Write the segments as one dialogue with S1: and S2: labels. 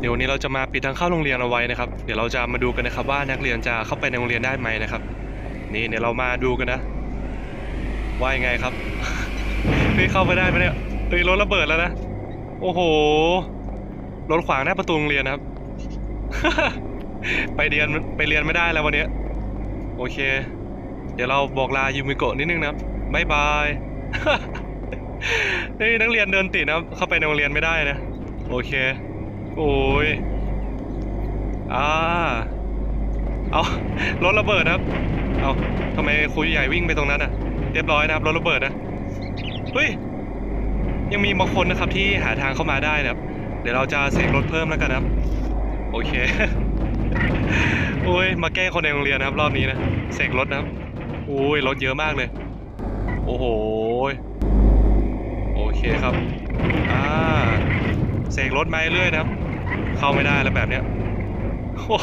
S1: เดี๋ยววันนี้เราจะมาปิดทางเข้าโรงเรียนเอาไว้นะครับ เดี๋ยวเราจะมาดูกันนะครับว่านักเรียนจะเข้าไปในโรงเรียนได้ไหมนะครับ นี่เดี๋ยวเรามาดูกันนะ ว่ายังไงครับเฮ้ยเข้าไปได้ไหมเนี่ยเฮ้ยรถระเบิดแล้วนะ โอ้โห รถขวางหน้าประตูโรงเรียนนะครับ ไปเรียนไปเรียนไม่ได้แล้ววันนี้ โอเค เดี๋ยวเราบอกลายูมิโกะนิดนึงนะครับบายบายนี่นักเรียนเดินติดนะครับ เข้าไปในโรงเรียนไม่ได้นะ โอเค โอ้ยอ่าเอารถระเบิดนะครับ เอาทำไมครูใหญ่วิ่งไปตรงนั้นอะ เรียบร้อยนะครับรถระเบิดนะเฮ้ยยังมีบางคนนะครับที่หาทางเข้ามาได้นะครับ เดี๋ยวเราจะเสกรถเพิ่มแล้วกันนะครับ โอเคโอ้ยมาแก้คนในโรงเรียนนะครับ รอบนี้นะเสกรถนะครับโอ้ยรถเยอะมากเลย โอ้โหโอเคครับอ่าเสกรถมาเรื่อยนะครับ เข้าไม่ได้แล้วแบบเนี้ยโอ้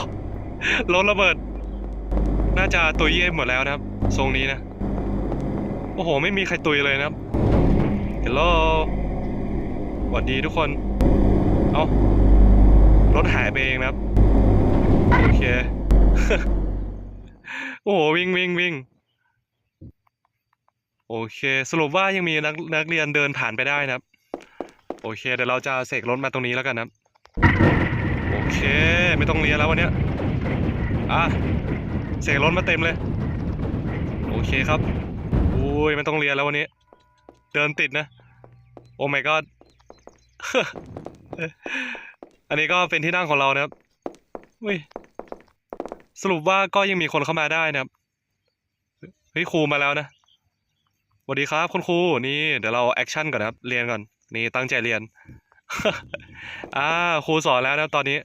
S1: รถระเบิด น่าจะตุยเย่หมดแล้วนะครับ ทรงนี้นะ โอ้โห ไม่มีใครตุยเลยนะครับเฮลโลสวัสดีทุกคน เอ้ารถหายไปเองนะครับ โอเค โอ้โห วิ่งวิ่งวิ่งโอเค สรุปว่ายังมีนักนักเรียนเดินผ่านไปได้นะครับ โอเค เดี๋ยวเราจะเสกรถมาตรงนี้แล้วกันนะครับ โอเค ไม่ต้องเรียนแล้ววันเนี้ยอะเสกรถมาเต็มเลย โอเคครับอุ้ยไม่ต้องเรียนแล้ววันนี้ เดินติดนะ โอ้ my god อันนี้ก็เป็นที่นั่งของเรานะครับอุ้ยสรุปว่าก็ยังมีคนเข้ามาได้นะครับเฮ้ยครูมาแล้วนะสวัสดีครับคุณครูนี่เดี๋ยวเราแอคชั่นก่อนนะครับ เรียนก่อน นี่ตั้งใจเรียน อ่าครูสอนแล้วนะตอนนี้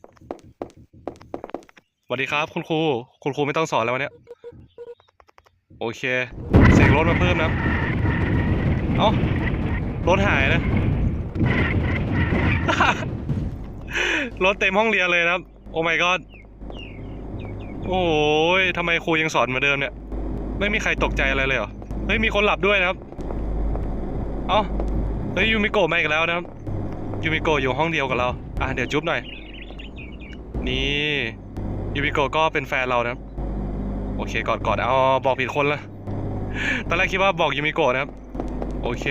S1: สวัสดีครับ คุณครู คุณครูไม่ต้องสอนแล้ววันนี้โอเค เสกรถมาเพิ่มนะ เอ้ารถหายนะ รถเต็มห้องเรียนเลยนะครับ โอ้ my god โอ้ยทำไมครูยังสอนเหมือนเดิมเนี่ย ไม่มีใครตกใจอะไรเลยเหรอ เฮ้ย มีคนหลับด้วยนะครับ เอ้า เฮ้ยยูมิโกะมาอีกแล้วนะครับ ยูมิโกะอยู่ห้องเดียวกับเรา อะเดี๋ยวจุ๊บหน่อย นี่ยูมิโกะก็เป็นแฟนเรานะครับโอเคกอดกอดเอาบอกผิดคนละตอนแรกคิดว่าบอกยูมิโกะนะครับ โอเค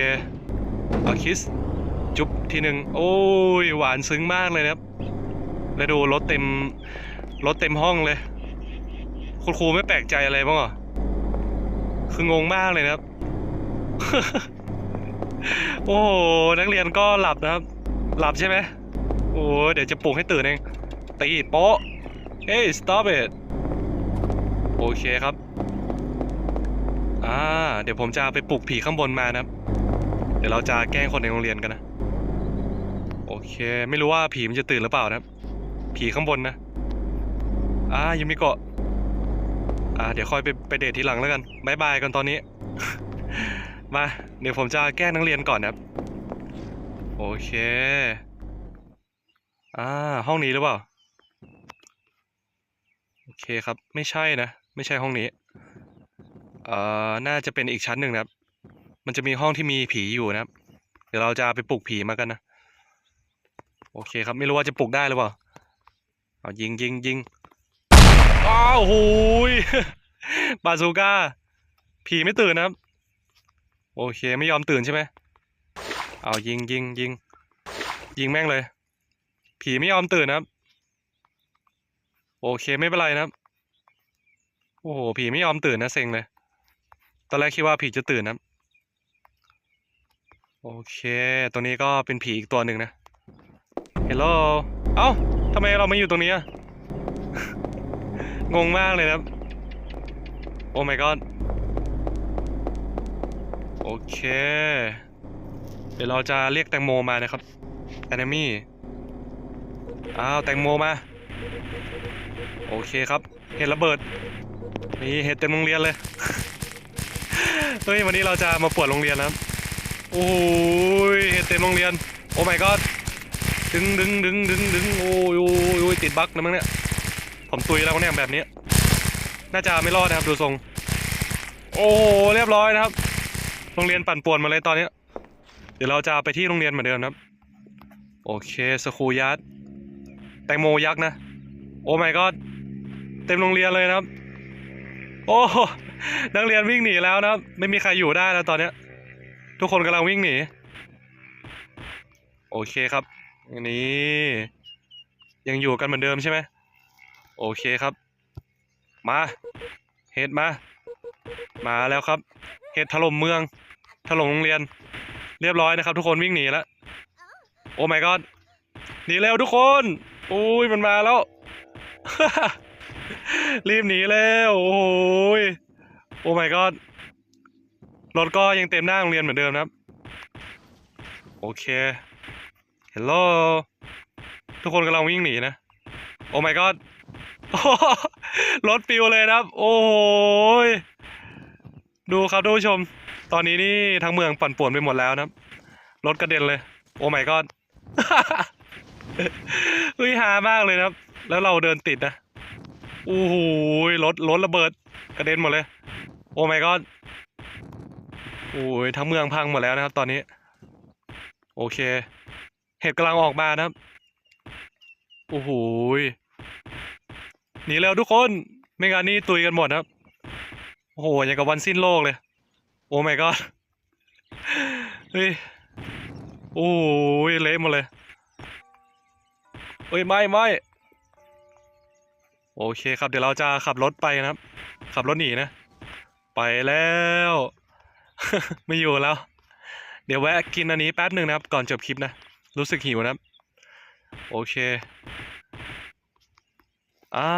S1: เอาคิส จุ๊บทีหนึ่งโอ้ยหวานซึ้งมากเลยนะครับ แล้วดูรถเต็มรถเต็มห้องเลย คุณครูไม่แปลกใจอะไรบ้างหรอคืองงมากเลยนะครับ โอ้โหนักเรียนก็หลับนะครับ หลับใช่ไหมโอ้เดี๋ยวจะปลุกให้ตื่นเอง ตีโป๊ะเฮ้ย stop it โอเคครับ อ่า เดี๋ยวผมจะไปปลุกผีข้างบนมานะครับเดี๋ยวเราจะแกล้งคนในโรงเรียนกันนะ โอเค ไม่รู้ว่าผีมันจะตื่นหรือเปล่านะ ผีข้างบนนะ อ่ายูมิโกาะ อ่า เดี๋ยวค่อยไปไปเดททีหลังแล้วกันบายบายกันตอนนี้ มา เดี๋ยวผมจะแกล้งนักเรียนก่อนนะครับ โอเค อ่า ห้องนี้หรือเปล่า โอเคครับ ไม่ใช่นะ ไม่ใช่ห้องนี้ เอ่อ น่าจะเป็นอีกชั้นหนึ่งนะครับ มันจะมีห้องที่มีผีอยู่นะครับ เดี๋ยวเราจะไปปลุกผีมากันนะ โอเคครับ ไม่รู้ว่าจะปลุกได้หรือเปล่า เอายิงยิงยิงอ้าวโหยบาซูก้า ผีไม่ตื่นนะครับ โอเค ไม่ยอมตื่นใช่ไหม เอายิงยิงยิงยิงแม่งเลย ผีไม่ยอมตื่นนะครับ โอเคไม่เป็นไรนะครับ โอ้โหผีไม่ยอมตื่นนะเซ็งเลย ตอนแรกคิดว่าผีจะตื่นนะโอเคตัวนี้ก็เป็นผีอีกตัวหนึ่งนะเฮลโลเอ้าทำไมเราไมาอยู่ตรงนี้อะงงมากเลยนะครับโอ้ my god โอเค เดี๋ยวเราจะเรียกแตงโมมานะครับ enemy อ้าวแตงโมมา โอเคครับ เห็ดระเบิดนี่เห็ดเต็มโรงเรียนเลย เฮ้ยวันนี้เราจะมาปวดโรงเรียนนะครับโอ้ยเห็ดเต็มโรงเรียน โอ้ my god ดึงดึงดึงดึงดึงโอ้ยโอ้ยติดบั๊กนะมั้งเนี่ย ผมตุยแล้วเนี่ยแบบนี้ น่าจะไม่รอดนะครับดูทรง โอ้เรียบร้อยนะครับ โรงเรียนปั่นป่วนมาเลยตอนนี้ เดี๋ยวเราจะไปที่โรงเรียนเหมือนเดิมครับ โอเคสคูยาร์ดแตงโมยักษ์นะ โอ้ my god เต็มโรงเรียนเลยนะครับ โอ้นักเรียนวิ่งหนีแล้วนะครับ ไม่มีใครอยู่ได้แล้วตอนเนี้ย ทุกคนกำลังวิ่งหนี โอเคครับอันนี้ยังอยู่กันเหมือนเดิมใช่ไหมโอเคครับ มาเห็ดมา มาแล้วครับเห็ดถล่มเมืองถล่มโรงเรียน เรียบร้อยนะครับ ทุกคนวิ่งหนีแล้วโอ้ my god หนีเร็วทุกคนอุ้ยมันมาแล้ว รีบหนีแล้วโอ้ยโอ้ my god รถก็ยังเต็มหน้าโรงเรียนเหมือนเดิมนะครับ โอเคฮัลโหลทุกคนกำลังวิ่งหนีนะ โอ้ my god รถปิวเลยนะครับ โอ้โหย ดูครับทุกผู้ชม ตอนนี้นี่ทั้งเมืองปั่นป่วนไปหมดแล้วนะรถกระเด็นเลย โอ้ my god เฮ้ยฮามากเลยนะครับ แล้วเราเดินติดนะโอ้โหรถรถระเบิด กระเด็นหมดเลย โอ้ my god โอ้ยทั้งเมืองพังหมดแล้วนะครับ ตอนนี้ โอเค เห็ดกำลังออกมานะครับโอ้โหหนีเร็วทุกคน ไม่งั้นนี่ตุยกันหมดนะครับ โอ้โหอย่างกับวันสิ้นโลกเลย โอ้ my god เฮ้ยโอ้ยเละหมดเลยเฮ้ยไม่ไม่โอเคครับ เดี๋ยวเราจะขับรถไปนะครับ ขับรถหนีนะ ไปแล้ว ไม่อยู่แล้ว เดี๋ยวแวะกินอันนี้แป๊บหนึ่งนะครับ ก่อนจบคลิปนะ รู้สึกหิวนะครับ โอเค อ่า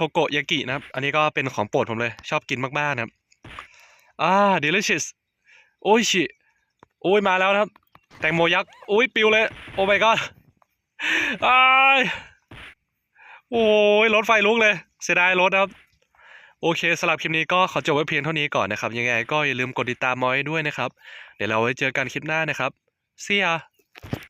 S1: ทโกยากินะครับ อันนี้ก็เป็นของโปรดผมเลย ชอบกินมากๆนะครับอ่า delicious โอ้ยชิโอ้ยมาแล้วนะครับ แตงโมยักษ์โอ้ยปิวเลย โอ้ my god อ้ายโอ้ยรถไฟลุกเลย เสียดายรถนะครับโอเคสำหรับคลิปนี้ก็ขอจบไว้เพียงเท่านี้ก่อนนะครับ ยังไงก็อย่าลืมกดติดตามมอยด้วยนะครับ เดี๋ยวเราไว้เจอกันคลิปหน้านะครับ See ya